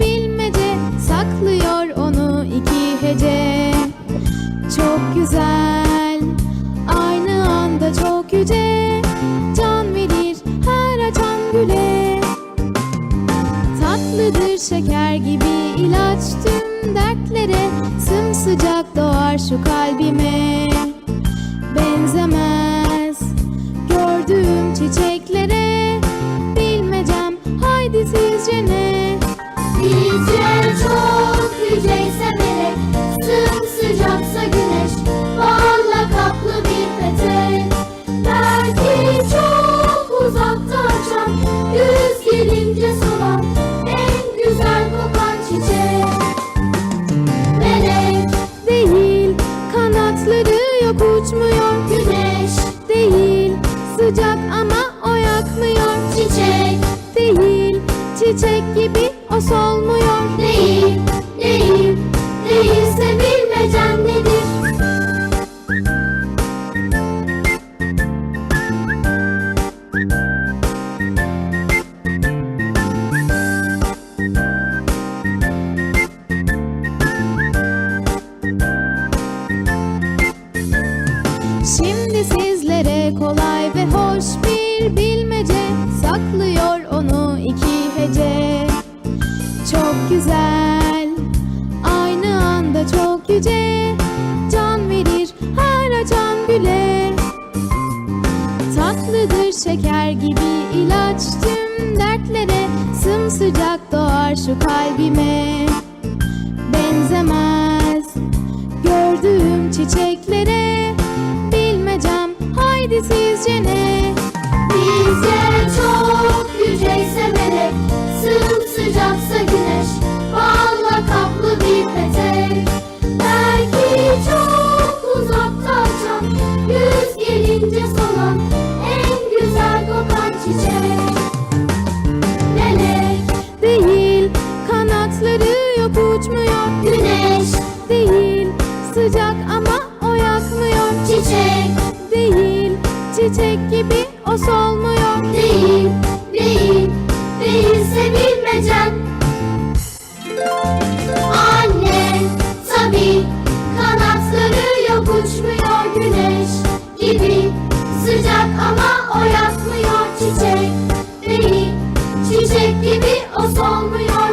bilmece Saklıyor onu iki hece. Çok güzel Aynı anda çok yüce. Can verir her açan güle. Tatlıdır şeker gibi ilaç tüm dertlere. Sımsıcak doğar şu kalbime. Gibi o solmuyor Değil, değil, değilse bilmecem nedir? Şimdi sizlere kolay ve hoş bir bilmece yüce Can verir her açan güle Tatlıdır şeker gibi ilaç tüm dertlere Sımsıcak doğar şu kalbime Benzemez gördüğüm çiçeklere Bilmecem haydi sizce ne? Bizce çok yüceyse melek Sımsıcaksa çiçek gibi o solmuyor. Değil, değil, değilse bilmecen. Anne, tabi kanatları yok uçmuyor güneş gibi. Sıcak ama o yakmıyor çiçek. Değil, çiçek gibi o solmuyor